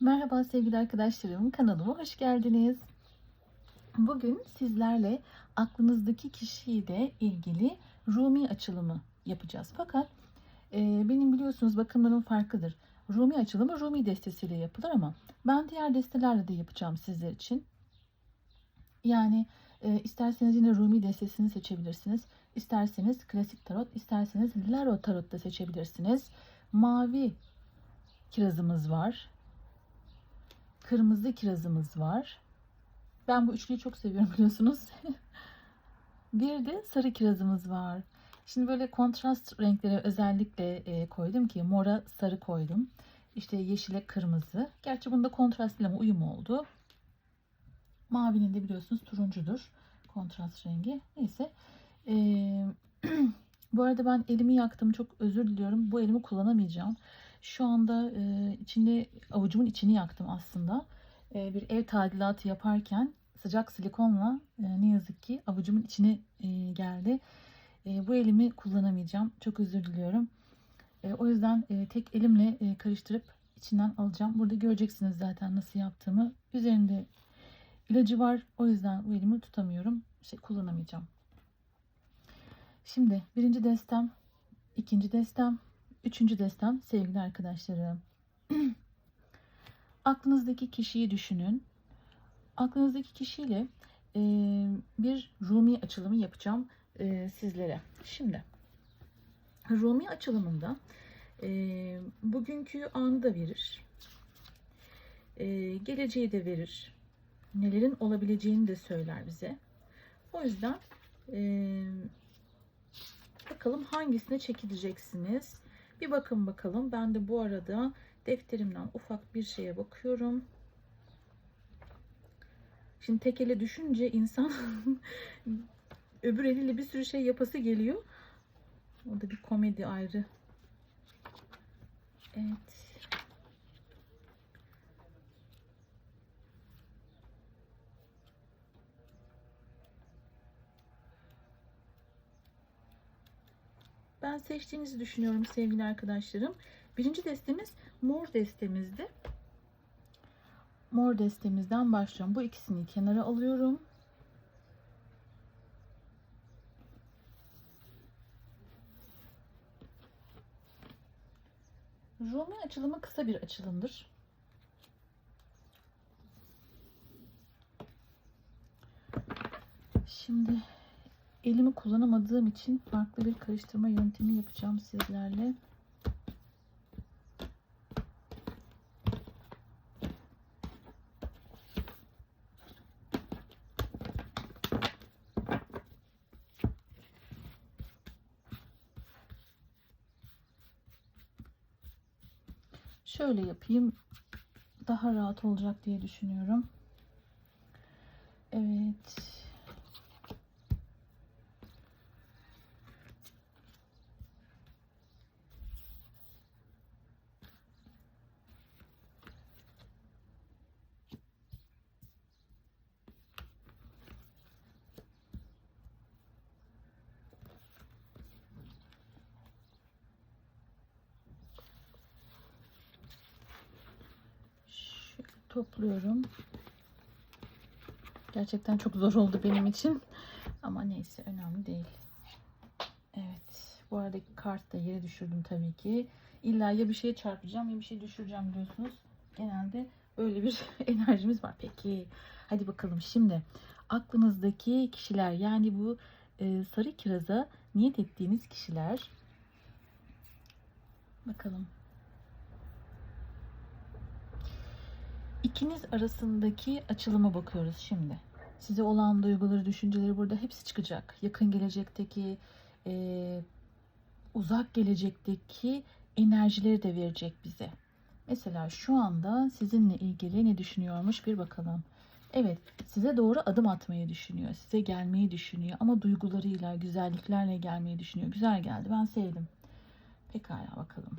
Merhaba sevgili arkadaşlarım, kanalıma hoş geldiniz. Bugün sizlerle aklınızdaki kişiyle ilgili Rumi açılımı yapacağız. Fakat e, benim biliyorsunuz bakımlarım farklıdır. Rumi açılımı Rumi destesiyle yapılır ama ben diğer destelerle de yapacağım sizler için. Yani e, isterseniz yine Rumi destesini seçebilirsiniz. İsterseniz klasik tarot, isterseniz Laro tarot da seçebilirsiniz. Mavi kirazımız var. Kırmızı kirazımız var. Ben bu üçlüyü çok seviyorum biliyorsunuz. bir de sarı kirazımız var. Şimdi böyle kontrast renklere özellikle e, koydum ki mora sarı koydum. İşte yeşile kırmızı. Gerçi bunda kontrast ama uyum oldu. Mavinin de biliyorsunuz turuncudur. Kontrast rengi. Neyse. Ee, bu arada ben elimi yaktım. Çok özür diliyorum. Bu elimi kullanamayacağım. Şu anda e, içinde avucumun içini yaktım aslında. E, bir ev tadilatı yaparken sıcak silikonla e, ne yazık ki avucumun içine e, geldi. E, bu elimi kullanamayacağım. Çok özür diliyorum. E, o yüzden e, tek elimle e, karıştırıp içinden alacağım. Burada göreceksiniz zaten nasıl yaptığımı. Üzerinde ilacı var. O yüzden bu elimi tutamıyorum. Şey kullanamayacağım. Şimdi birinci destem, ikinci destem, üçüncü destem sevgili arkadaşlarım. Aklınızdaki kişiyi düşünün. Aklınızdaki kişiyle e, bir Rumi açılımı yapacağım e, sizlere. Şimdi Rumi açılımında e, bugünkü anı da verir. E, geleceği de verir. Nelerin olabileceğini de söyler bize. O yüzden e, bakalım hangisine çekileceksiniz. Bir bakın bakalım. Ben de bu arada defterimden ufak bir şeye bakıyorum. Şimdi tek ele düşünce insan öbür eliyle bir sürü şey yapası geliyor. O da bir komedi ayrı. Evet. Ben seçtiğinizi düşünüyorum sevgili arkadaşlarım. Birinci destemiz mor destemizdi. Mor destemizden başlıyorum. Bu ikisini kenara alıyorum. Rumi açılımı kısa bir açılımdır. Şimdi elimi kullanamadığım için farklı bir karıştırma yöntemi yapacağım sizlerle. Şöyle yapayım. Daha rahat olacak diye düşünüyorum. Evet. Şöyle topluyorum. Gerçekten çok zor oldu benim için. Ama neyse önemli değil. Evet. Bu arada kart da yere düşürdüm tabii ki. İlla ya bir şeye çarpacağım ya bir şey düşüreceğim diyorsunuz. Genelde öyle bir enerjimiz var. Peki. Hadi bakalım şimdi. Aklınızdaki kişiler yani bu e, sarı kiraza niyet ettiğiniz kişiler. Bakalım. İkiniz arasındaki açılıma bakıyoruz şimdi. Size olan duyguları, düşünceleri burada hepsi çıkacak. Yakın gelecekteki, e, uzak gelecekteki enerjileri de verecek bize. Mesela şu anda sizinle ilgili ne düşünüyormuş bir bakalım. Evet, size doğru adım atmayı düşünüyor. Size gelmeyi düşünüyor ama duygularıyla, güzelliklerle gelmeyi düşünüyor. Güzel geldi. Ben sevdim. Pekala bakalım.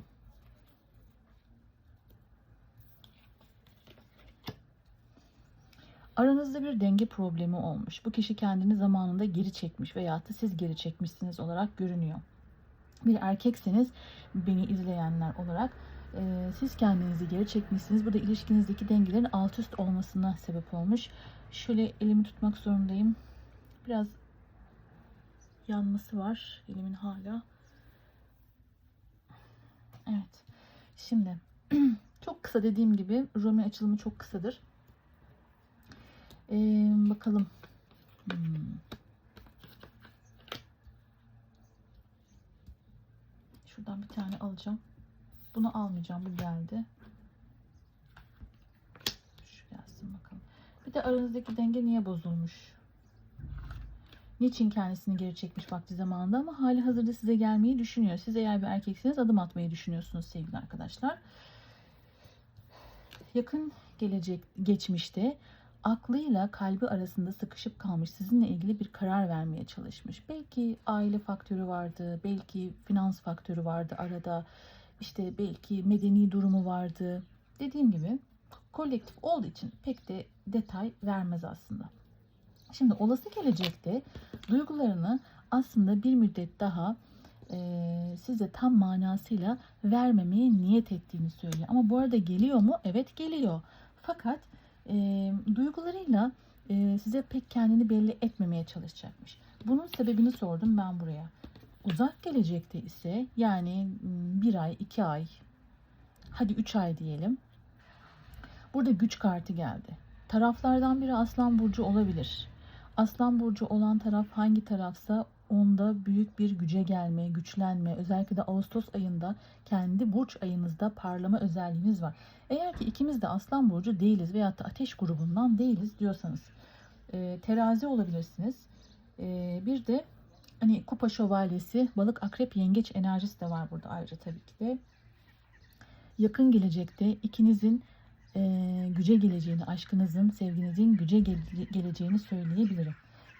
Aranızda bir denge problemi olmuş. Bu kişi kendini zamanında geri çekmiş veya da siz geri çekmişsiniz olarak görünüyor. Bir erkekseniz beni izleyenler olarak Ee, siz kendinizi geri çekmişsiniz. Bu da ilişkinizdeki dengelerin alt üst olmasına sebep olmuş. Şöyle elimi tutmak zorundayım. Biraz yanması var elimin hala. Evet. Şimdi çok kısa dediğim gibi Rumi açılımı çok kısadır. Ee, bakalım. Hmm. Şuradan bir tane alacağım. Bunu almayacağım. Bu geldi. Şu gelsin bakalım. Bir de aranızdaki denge niye bozulmuş? Niçin kendisini geri çekmiş vakti zamanında ama hali hazırda size gelmeyi düşünüyor. Siz eğer bir erkekseniz adım atmayı düşünüyorsunuz sevgili arkadaşlar. Yakın gelecek geçmişte aklıyla kalbi arasında sıkışıp kalmış sizinle ilgili bir karar vermeye çalışmış. Belki aile faktörü vardı, belki finans faktörü vardı arada, işte belki medeni durumu vardı. Dediğim gibi kolektif olduğu için pek de detay vermez aslında. Şimdi olası gelecekte duygularını aslında bir müddet daha e, size tam manasıyla vermemeye niyet ettiğini söylüyor. Ama bu arada geliyor mu? Evet geliyor. Fakat e, duygularıyla e, size pek kendini belli etmemeye çalışacakmış. Bunun sebebini sordum ben buraya. Uzak gelecekte ise yani bir ay, iki ay, hadi üç ay diyelim. Burada güç kartı geldi. Taraflardan biri Aslan Burcu olabilir. Aslan Burcu olan taraf hangi tarafsa onda büyük bir güce gelme, güçlenme, özellikle de Ağustos ayında kendi burç ayınızda parlama özelliğiniz var. Eğer ki ikimiz de Aslan Burcu değiliz veyahut da Ateş grubundan değiliz diyorsanız e, terazi olabilirsiniz. E, bir de hani kupa şövalyesi, balık, akrep, yengeç enerjisi de var burada ayrıca tabii ki de. Yakın gelecekte ikinizin e, güce geleceğini, aşkınızın, sevginizin güce gele- geleceğini söyleyebilirim.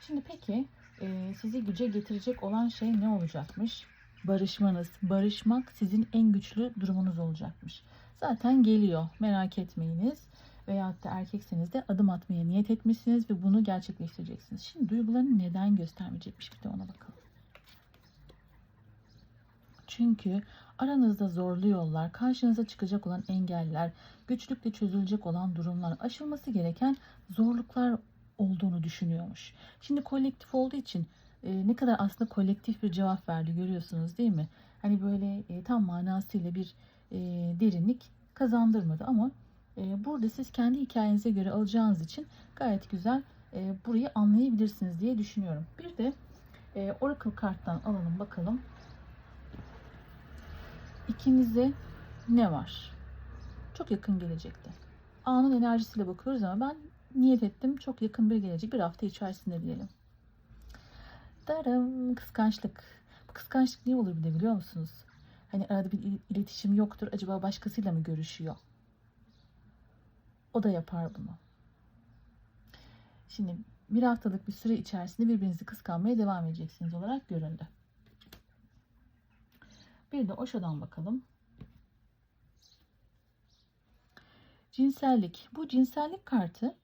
Şimdi peki e, sizi güce getirecek olan şey ne olacakmış? Barışmanız. Barışmak sizin en güçlü durumunuz olacakmış. Zaten geliyor. Merak etmeyiniz. Veyahut da erkekseniz de adım atmaya niyet etmişsiniz ve bunu gerçekleştireceksiniz. Şimdi duygularını neden göstermeyecekmiş bir de ona bakalım. Çünkü aranızda zorlu yollar, karşınıza çıkacak olan engeller, güçlükle çözülecek olan durumlar, aşılması gereken zorluklar olduğunu düşünüyormuş. Şimdi kolektif olduğu için e, ne kadar aslında kolektif bir cevap verdi görüyorsunuz değil mi? Hani böyle e, tam manasıyla bir e, derinlik kazandırmadı ama e, burada siz kendi hikayenize göre alacağınız için gayet güzel e, burayı anlayabilirsiniz diye düşünüyorum. Bir de e, Oracle karttan alalım bakalım. İkinize ne var? Çok yakın gelecekte. Anın enerjisiyle bakıyoruz ama ben niyet ettim. Çok yakın bir gelecek. Bir hafta içerisinde diyelim. Darım kıskançlık. Bu kıskançlık niye olur bir de biliyor musunuz? Hani arada bir il- iletişim yoktur. Acaba başkasıyla mı görüşüyor? O da yapar bunu. Şimdi bir haftalık bir süre içerisinde birbirinizi kıskanmaya devam edeceksiniz olarak göründü. Bir de Oşo'dan bakalım. Cinsellik. Bu cinsellik kartı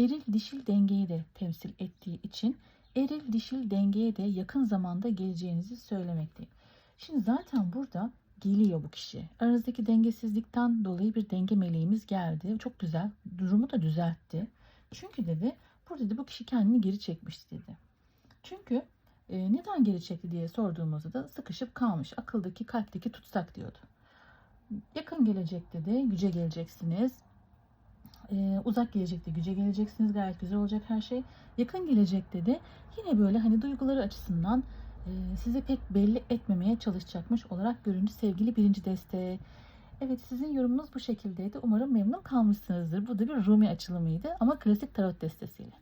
eril dişil dengeyi de temsil ettiği için eril dişil dengeye de yakın zamanda geleceğinizi söylemekteyim. Şimdi zaten burada geliyor bu kişi. Aranızdaki dengesizlikten dolayı bir denge meleğimiz geldi. Çok güzel. Durumu da düzeltti. Çünkü dedi burada dedi bu kişi kendini geri çekmiş dedi. Çünkü e, neden geri çekti diye sorduğumuzda da sıkışıp kalmış. Akıldaki kalpteki tutsak diyordu. Yakın gelecekte de güce geleceksiniz. Ee, uzak gelecekte güce geleceksiniz. Gayet güzel olacak her şey. Yakın gelecekte de yine böyle hani duyguları açısından e, size pek belli etmemeye çalışacakmış olarak göründü sevgili birinci deste. Evet sizin yorumunuz bu şekildeydi. Umarım memnun kalmışsınızdır. Bu da bir Rumi açılımıydı ama klasik tarot destesiyle.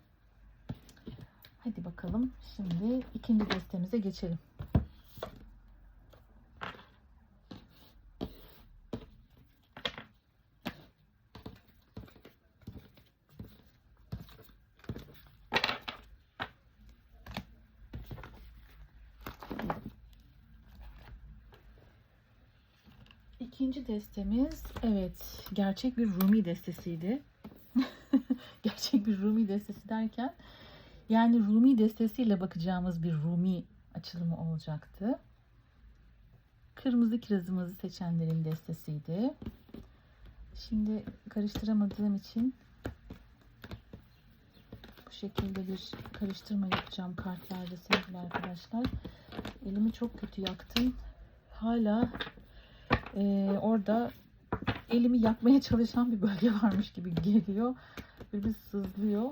Hadi bakalım şimdi ikinci destemize geçelim. İkinci destemiz evet gerçek bir Rumi destesiydi. gerçek bir Rumi destesi derken yani Rumi destesiyle bakacağımız bir Rumi açılımı olacaktı. kırmızı kirazımızı seçenlerin destesiydi. Şimdi karıştıramadığım için bu şekilde bir karıştırma yapacağım kartlarda sevgili arkadaşlar. Elimi çok kötü yaktım. Hala e, orada elimi yakmaya çalışan bir bölge varmış gibi geliyor. Böyle bir sızlıyor.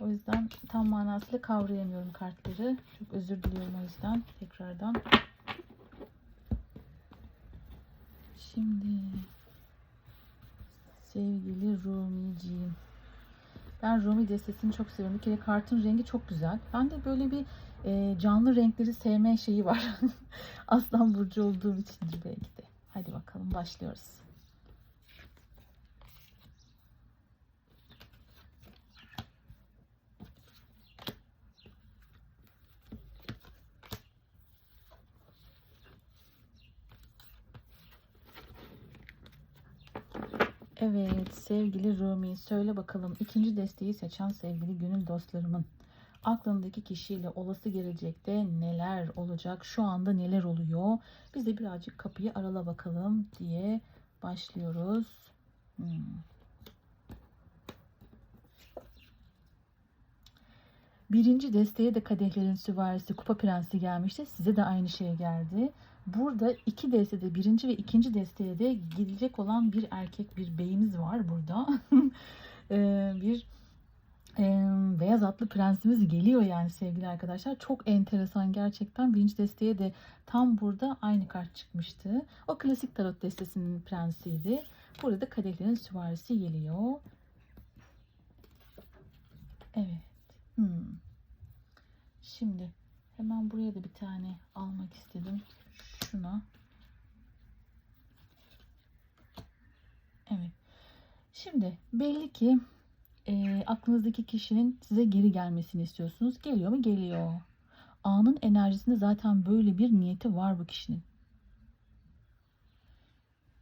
O yüzden tam manasıyla kavrayamıyorum kartları. Çok özür diliyorum o yüzden tekrardan. Şimdi sevgili Rumi'ciğim. Ben Rumi destesini çok seviyorum. Bir kere kartın rengi çok güzel. Ben de böyle bir e, canlı renkleri sevme şeyi var. Aslan burcu olduğum içindir belki de. Hadi bakalım başlıyoruz. Evet sevgili Rumi söyle bakalım ikinci desteği seçen sevgili gönül dostlarımın aklındaki kişiyle olası gelecekte neler olacak şu anda neler oluyor biz de birazcık kapıyı arala bakalım diye başlıyoruz. Hmm. Birinci desteğe de kadehlerin süvarisi kupa prensi gelmişti. Size de aynı şey geldi. Burada iki destede birinci ve ikinci desteye de gidecek olan bir erkek bir beyimiz var burada. Ee, bir beyaz atlı prensimiz geliyor yani sevgili arkadaşlar. Çok enteresan gerçekten. Birinci desteye de tam burada aynı kart çıkmıştı. O klasik tarot destesinin prensiydi. Burada da kadehlerin süvarisi geliyor. Evet. Hmm. Şimdi hemen buraya da bir tane almak istedim. Şuna. Evet. Şimdi belli ki e, aklınızdaki kişinin size geri gelmesini istiyorsunuz. Geliyor mu? Geliyor. Anın enerjisinde zaten böyle bir niyeti var bu kişinin.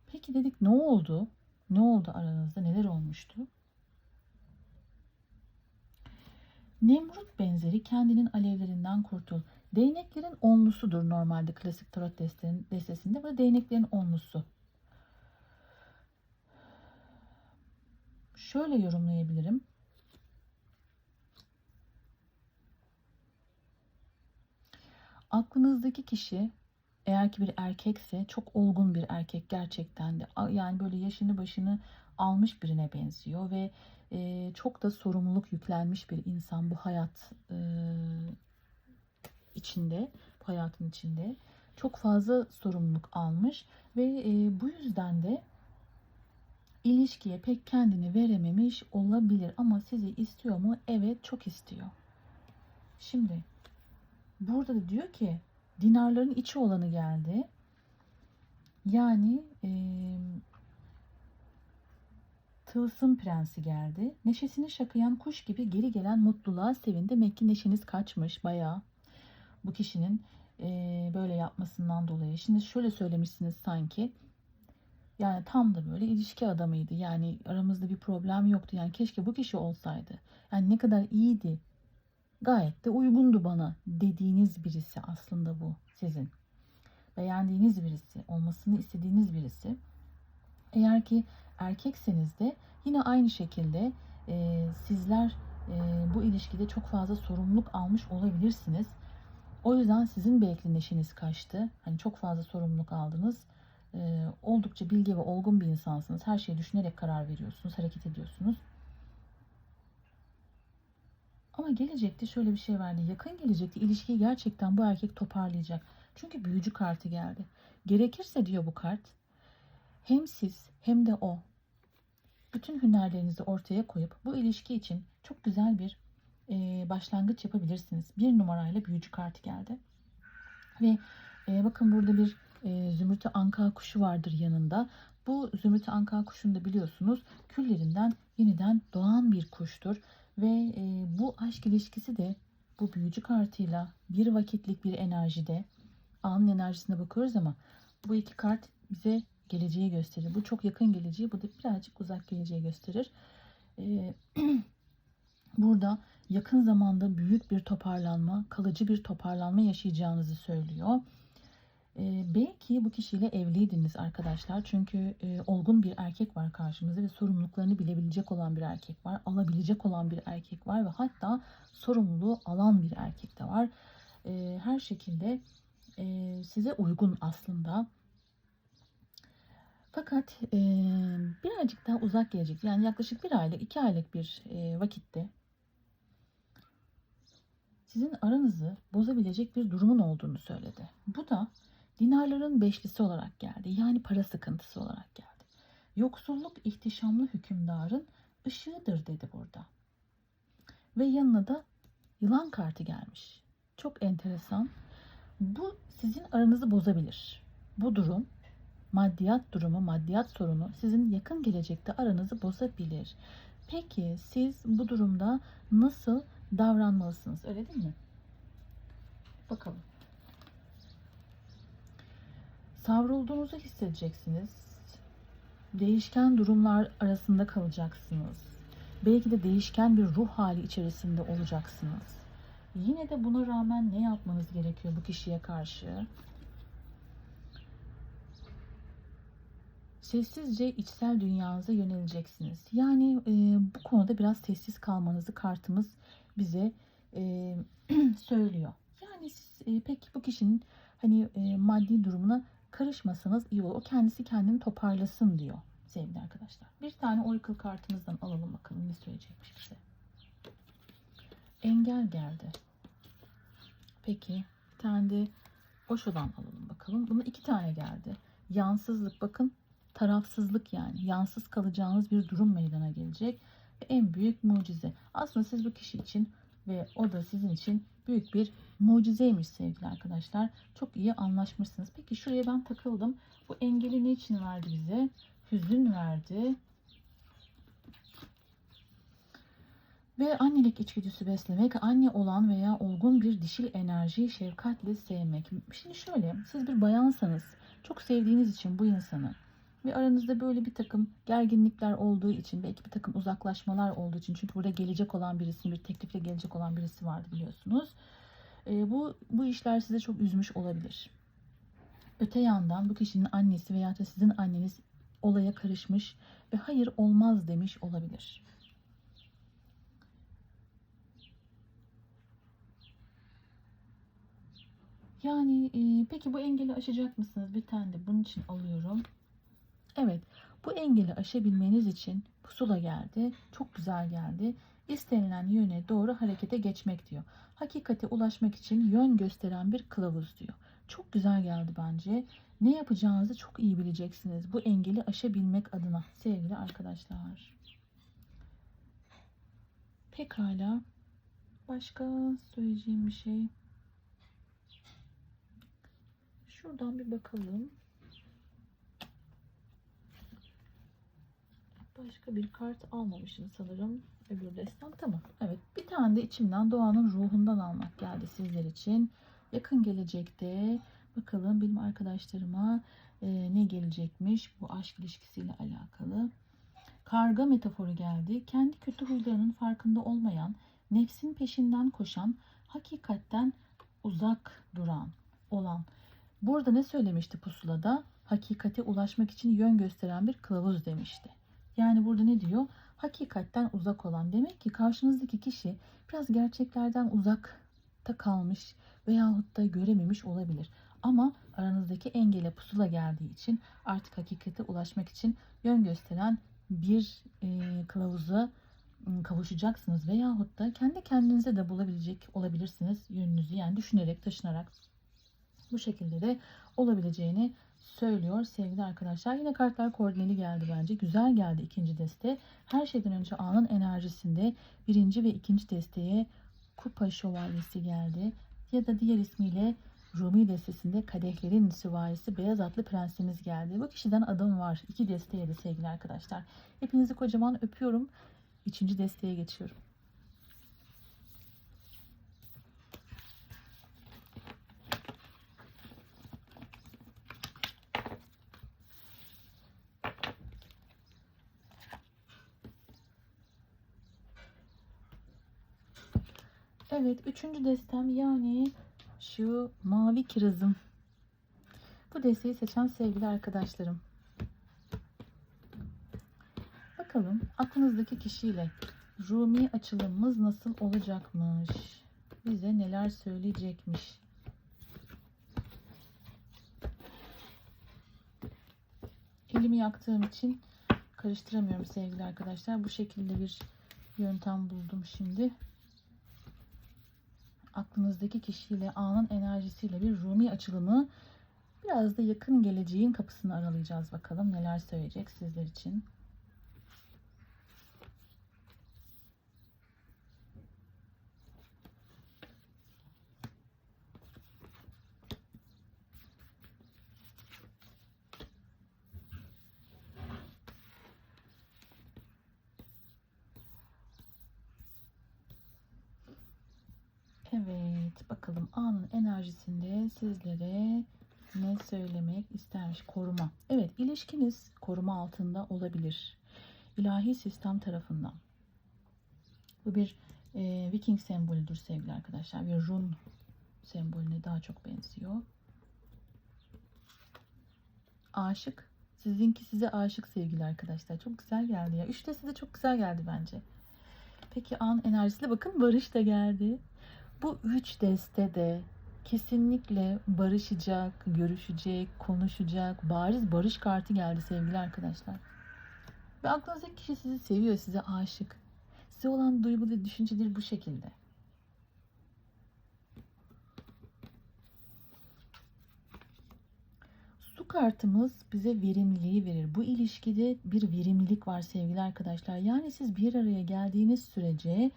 Peki dedik ne oldu? Ne oldu aranızda? Neler olmuştu? Nemrut benzeri kendinin alevlerinden kurtul. Değneklerin onlusudur normalde klasik tarot destesinde. Bu da değneklerin onlusu. Şöyle yorumlayabilirim. Aklınızdaki kişi eğer ki bir erkekse çok olgun bir erkek gerçekten de. Yani böyle yaşını başını almış birine benziyor ve e, çok da sorumluluk yüklenmiş bir insan bu hayat e, içinde, bu hayatın içinde çok fazla sorumluluk almış ve e, bu yüzden de ilişkiye pek kendini verememiş olabilir ama sizi istiyor mu? Evet, çok istiyor. Şimdi burada da diyor ki dinarların içi olanı geldi. Yani e, Tılsım prensi geldi. Neşesini şakıyan kuş gibi geri gelen mutluluğa sevin. Demek ki neşeniz kaçmış bayağı. Bu kişinin e, böyle yapmasından dolayı. Şimdi şöyle söylemişsiniz sanki. Yani tam da böyle ilişki adamıydı. Yani aramızda bir problem yoktu. Yani keşke bu kişi olsaydı. Yani ne kadar iyiydi. Gayet de uygundu bana dediğiniz birisi aslında bu sizin. Beğendiğiniz birisi, olmasını istediğiniz birisi. Eğer ki erkekseniz de yine aynı şekilde e, sizler e, bu ilişkide çok fazla sorumluluk almış olabilirsiniz. O yüzden sizin belki neşeniz kaçtı. Hani çok fazla sorumluluk aldınız. E, oldukça bilge ve olgun bir insansınız. Her şeyi düşünerek karar veriyorsunuz, hareket ediyorsunuz. Ama gelecekte şöyle bir şey vardı. Yakın gelecekte ilişkiyi gerçekten bu erkek toparlayacak. Çünkü büyücü kartı geldi. Gerekirse diyor bu kart. Hem siz hem de o bütün hünerlerinizi ortaya koyup bu ilişki için çok güzel bir e, başlangıç yapabilirsiniz. Bir numarayla büyücü kartı geldi. Ve e, bakın burada bir e, zümrütü anka kuşu vardır yanında. Bu zümrütü anka kuşunu da biliyorsunuz küllerinden yeniden doğan bir kuştur. Ve e, bu aşk ilişkisi de bu büyücü kartıyla bir vakitlik bir enerjide anın enerjisine bakıyoruz ama bu iki kart bize geleceği gösterir. Bu çok yakın geleceği, bu da birazcık uzak geleceği gösterir. Ee, burada yakın zamanda büyük bir toparlanma, kalıcı bir toparlanma yaşayacağınızı söylüyor. Ee, belki bu kişiyle evliydiniz arkadaşlar. Çünkü e, olgun bir erkek var karşımızda ve sorumluluklarını bilebilecek olan bir erkek var. Alabilecek olan bir erkek var ve hatta sorumluluğu alan bir erkek de var. Ee, her şekilde e, size uygun aslında. Fakat e, birazcık daha uzak gelecek. Yani yaklaşık bir aylık, iki aylık bir e, vakitte sizin aranızı bozabilecek bir durumun olduğunu söyledi. Bu da dinarların beşlisi olarak geldi. Yani para sıkıntısı olarak geldi. Yoksulluk ihtişamlı hükümdarın ışığıdır dedi burada. Ve yanına da yılan kartı gelmiş. Çok enteresan. Bu sizin aranızı bozabilir. Bu durum maddiyat durumu, maddiyat sorunu sizin yakın gelecekte aranızı bozabilir. Peki siz bu durumda nasıl davranmalısınız? Öyle değil mi? Bakalım. Savrulduğunuzu hissedeceksiniz. Değişken durumlar arasında kalacaksınız. Belki de değişken bir ruh hali içerisinde olacaksınız. Yine de buna rağmen ne yapmanız gerekiyor bu kişiye karşı? Sessizce içsel dünyanıza yöneleceksiniz. Yani e, bu konuda biraz sessiz kalmanızı kartımız bize e, söylüyor. Yani siz e, pek bu kişinin hani e, maddi durumuna karışmasanız iyi olur. O kendisi kendini toparlasın diyor sevgili arkadaşlar. Bir tane Oracle kartımızdan alalım bakalım ne söyleyecekmiş bize. Engel geldi. Peki bir tane de Osho'dan alalım bakalım. Buna iki tane geldi. Yansızlık bakın tarafsızlık yani yansız kalacağınız bir durum meydana gelecek ve en büyük mucize. Aslında siz bu kişi için ve o da sizin için büyük bir mucizeymiş sevgili arkadaşlar. Çok iyi anlaşmışsınız. Peki şuraya ben takıldım. Bu engeli ne için verdi bize? Hüzün verdi. Ve annelik içgüdüsü beslemek, anne olan veya olgun bir dişil enerjiyi şefkatle sevmek. Şimdi şöyle, siz bir bayansanız, çok sevdiğiniz için bu insanı ve aranızda böyle bir takım gerginlikler olduğu için belki bir takım uzaklaşmalar olduğu için çünkü burada gelecek olan birisi bir teklifle gelecek olan birisi vardı biliyorsunuz. E, bu bu işler size çok üzmüş olabilir. Öte yandan bu kişinin annesi veya da sizin anneniz olaya karışmış ve hayır olmaz demiş olabilir. Yani e, peki bu engeli aşacak mısınız? Bir tane de bunun için alıyorum. Evet, bu engeli aşabilmeniz için pusula geldi. Çok güzel geldi. İstenilen yöne doğru harekete geçmek diyor. Hakikate ulaşmak için yön gösteren bir kılavuz diyor. Çok güzel geldi bence. Ne yapacağınızı çok iyi bileceksiniz bu engeli aşabilmek adına sevgili arkadaşlar. Pekala. Başka söyleyeceğim bir şey. Şuradan bir bakalım. Başka bir kart almamışım sanırım. Öbür destan tamam. Evet bir tane de içimden doğanın ruhundan almak geldi sizler için. Yakın gelecekte bakalım benim arkadaşlarıma e, ne gelecekmiş bu aşk ilişkisiyle alakalı. Karga metaforu geldi. Kendi kötü huylarının farkında olmayan, nefsin peşinden koşan, hakikatten uzak duran olan. Burada ne söylemişti pusulada? Hakikate ulaşmak için yön gösteren bir kılavuz demişti. Yani burada ne diyor? Hakikatten uzak olan. Demek ki karşınızdaki kişi biraz gerçeklerden uzakta kalmış veyahut da görememiş olabilir. Ama aranızdaki engele pusula geldiği için artık hakikate ulaşmak için yön gösteren bir e, kılavuza kavuşacaksınız veyahut da kendi kendinize de bulabilecek olabilirsiniz yönünüzü yani düşünerek taşınarak bu şekilde de olabileceğini söylüyor sevgili arkadaşlar. Yine kartlar koordineli geldi bence. Güzel geldi ikinci deste. Her şeyden önce anın enerjisinde birinci ve ikinci desteye kupa şövalyesi geldi. Ya da diğer ismiyle Rumi destesinde kadehlerin süvarisi beyaz atlı prensimiz geldi. Bu kişiden adım var. İki desteye de sevgili arkadaşlar. Hepinizi kocaman öpüyorum. Üçüncü desteye geçiyorum. Evet, üçüncü destem yani şu mavi kirazım. bu desteği seçen sevgili arkadaşlarım. Bakalım aklınızdaki kişiyle Rumi açılımımız nasıl olacakmış? Bize neler söyleyecekmiş? Elimi yaktığım için karıştıramıyorum sevgili arkadaşlar. Bu şekilde bir yöntem buldum şimdi. Aklınızdaki kişiyle anın enerjisiyle bir Rumi açılımı biraz da yakın geleceğin kapısını aralayacağız bakalım neler söyleyecek sizler için. Evet, bakalım anın enerjisinde sizlere ne söylemek istermiş? Koruma. Evet, ilişkiniz koruma altında olabilir. İlahi sistem tarafından. Bu bir e, Viking sembolüdür sevgili arkadaşlar. Bir run sembolüne daha çok benziyor. Aşık. Sizinki size aşık sevgili arkadaşlar. Çok güzel geldi ya. Üçte size çok güzel geldi bence. Peki an enerjisiyle bakın barış da geldi. Bu üç deste de kesinlikle barışacak, görüşecek, konuşacak, bariz barış kartı geldi sevgili arkadaşlar. Ve aklınızdaki kişi sizi seviyor, size aşık. Size olan duygu ve düşünceleri bu şekilde. Su kartımız bize verimliliği verir. Bu ilişkide bir verimlilik var sevgili arkadaşlar. Yani siz bir araya geldiğiniz sürece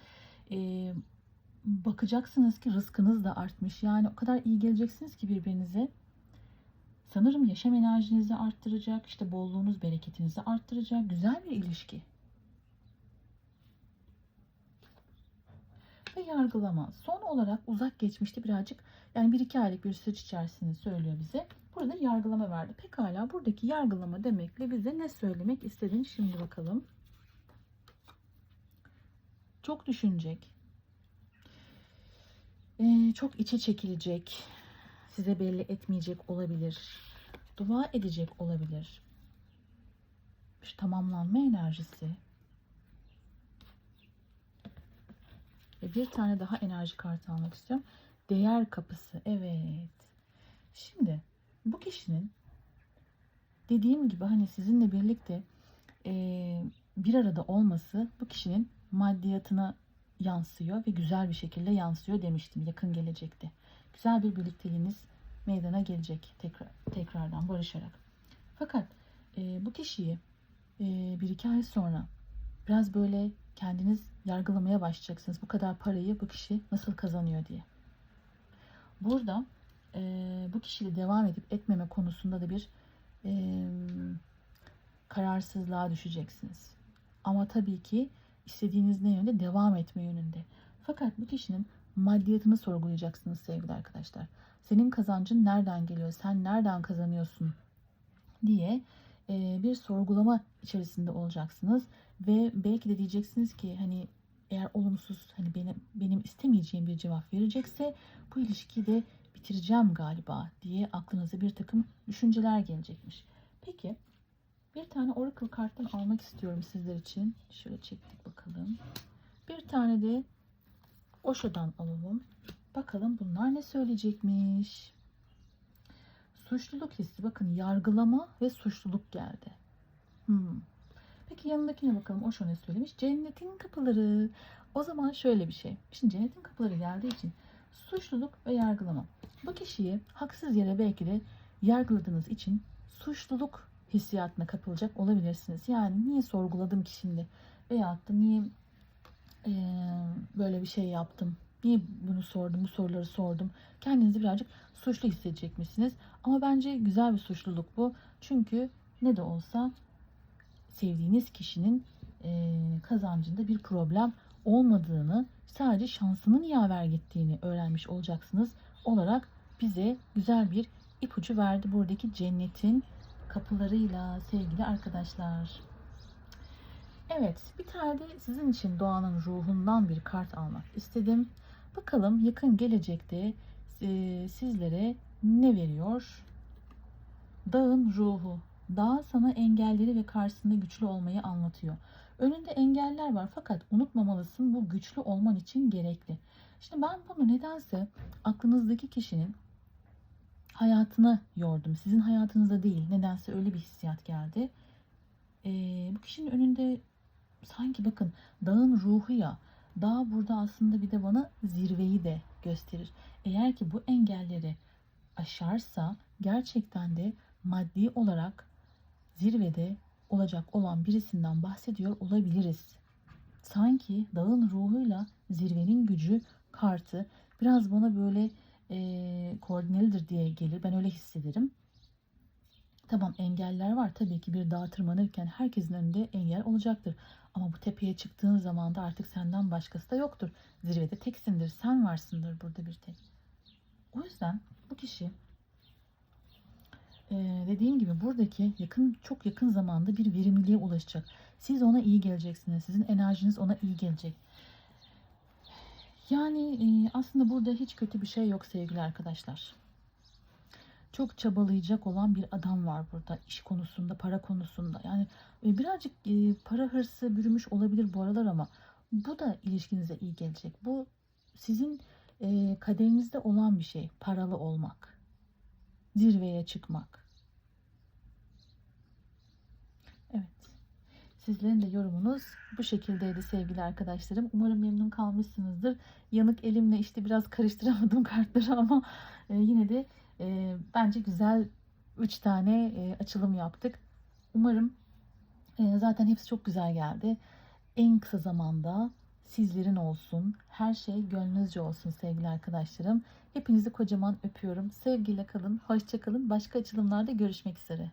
e, bakacaksınız ki rızkınız da artmış. Yani o kadar iyi geleceksiniz ki birbirinize. Sanırım yaşam enerjinizi arttıracak, işte bolluğunuz, bereketinizi arttıracak güzel bir ilişki. Ve yargılama. Son olarak uzak geçmişte birazcık yani bir iki aylık bir süreç içerisinde söylüyor bize. Burada yargılama verdi. Pekala buradaki yargılama demekle bize ne söylemek istediğini şimdi bakalım. Çok düşünecek, ee, çok içe çekilecek, size belli etmeyecek olabilir, dua edecek olabilir. Şu tamamlanma enerjisi. Ve bir tane daha enerji kartı almak istiyorum. Değer kapısı. Evet. Şimdi bu kişinin dediğim gibi hani sizinle birlikte e, bir arada olması bu kişinin maddiyatına yansıyor ve güzel bir şekilde yansıyor demiştim yakın gelecekte. Güzel bir birlikteliğiniz meydana gelecek tekrar tekrardan barışarak. Fakat e, bu kişiyi e, bir iki ay sonra biraz böyle kendiniz yargılamaya başlayacaksınız. Bu kadar parayı bu kişi nasıl kazanıyor diye. Burada e, bu kişiyle devam edip etmeme konusunda da bir e, kararsızlığa düşeceksiniz. Ama tabii ki istediğiniz ne yönde? Devam etme yönünde. Fakat bu kişinin maddiyatını sorgulayacaksınız sevgili arkadaşlar. Senin kazancın nereden geliyor? Sen nereden kazanıyorsun? diye e, bir sorgulama içerisinde olacaksınız ve belki de diyeceksiniz ki hani eğer olumsuz hani benim benim istemeyeceğim bir cevap verecekse bu ilişkiyi de bitireceğim galiba diye aklınıza bir takım düşünceler gelecekmiş. Peki bir tane Oracle karttan almak istiyorum sizler için. Şöyle çektik bakalım. Bir tane de Osho'dan alalım. Bakalım bunlar ne söyleyecekmiş. Suçluluk hissi. Bakın yargılama ve suçluluk geldi. Hmm. Peki yanındakine bakalım. Osho ne söylemiş? Cennetin kapıları. O zaman şöyle bir şey. Şimdi cennetin kapıları geldiği için suçluluk ve yargılama. Bu kişiyi haksız yere belki de yargıladığınız için suçluluk hissiyatına kapılacak olabilirsiniz. Yani niye sorguladım ki şimdi? Veyahut da niye e, böyle bir şey yaptım? Niye bunu sordum, bu soruları sordum? Kendinizi birazcık suçlu hissedecekmişsiniz. Ama bence güzel bir suçluluk bu. Çünkü ne de olsa sevdiğiniz kişinin e, kazancında bir problem olmadığını, sadece şansının yaver gittiğini öğrenmiş olacaksınız olarak bize güzel bir ipucu verdi buradaki cennetin kapılarıyla sevgili arkadaşlar. Evet bir tane de sizin için doğanın ruhundan bir kart almak istedim. Bakalım yakın gelecekte e, sizlere ne veriyor? Dağın ruhu. Dağ sana engelleri ve karşısında güçlü olmayı anlatıyor. Önünde engeller var fakat unutmamalısın bu güçlü olman için gerekli. Şimdi ben bunu nedense aklınızdaki kişinin hayatına yordum. Sizin hayatınıza değil. Nedense öyle bir hissiyat geldi. Ee, bu kişinin önünde sanki bakın dağın ruhu ya. Dağ burada aslında bir de bana zirveyi de gösterir. Eğer ki bu engelleri aşarsa gerçekten de maddi olarak zirvede olacak olan birisinden bahsediyor olabiliriz. Sanki dağın ruhuyla zirvenin gücü kartı biraz bana böyle e, koordinelidir diye gelir. Ben öyle hissederim. Tamam engeller var. Tabii ki bir dağa tırmanırken herkesin önünde engel olacaktır. Ama bu tepeye çıktığın zaman da artık senden başkası da yoktur. Zirvede teksindir. Sen varsındır burada bir tek. O yüzden bu kişi e, dediğim gibi buradaki yakın çok yakın zamanda bir verimliliğe ulaşacak. Siz ona iyi geleceksiniz. Sizin enerjiniz ona iyi gelecek. Yani e, aslında burada hiç kötü bir şey yok sevgili arkadaşlar. Çok çabalayacak olan bir adam var burada iş konusunda, para konusunda. Yani e, birazcık e, para hırsı bürümüş olabilir bu aralar ama bu da ilişkinize iyi gelecek. Bu sizin e, kaderinizde olan bir şey. Paralı olmak. Zirveye çıkmak. Evet. Sizlerin de yorumunuz bu şekildeydi sevgili arkadaşlarım. Umarım memnun kalmışsınızdır. Yanık elimle işte biraz karıştıramadım kartları ama e, yine de e, bence güzel 3 tane e, açılım yaptık. Umarım zaten hepsi çok güzel geldi. En kısa zamanda sizlerin olsun. Her şey gönlünüzce olsun sevgili arkadaşlarım. Hepinizi kocaman öpüyorum. Sevgiyle kalın, hoşça kalın. Başka açılımlarda görüşmek üzere.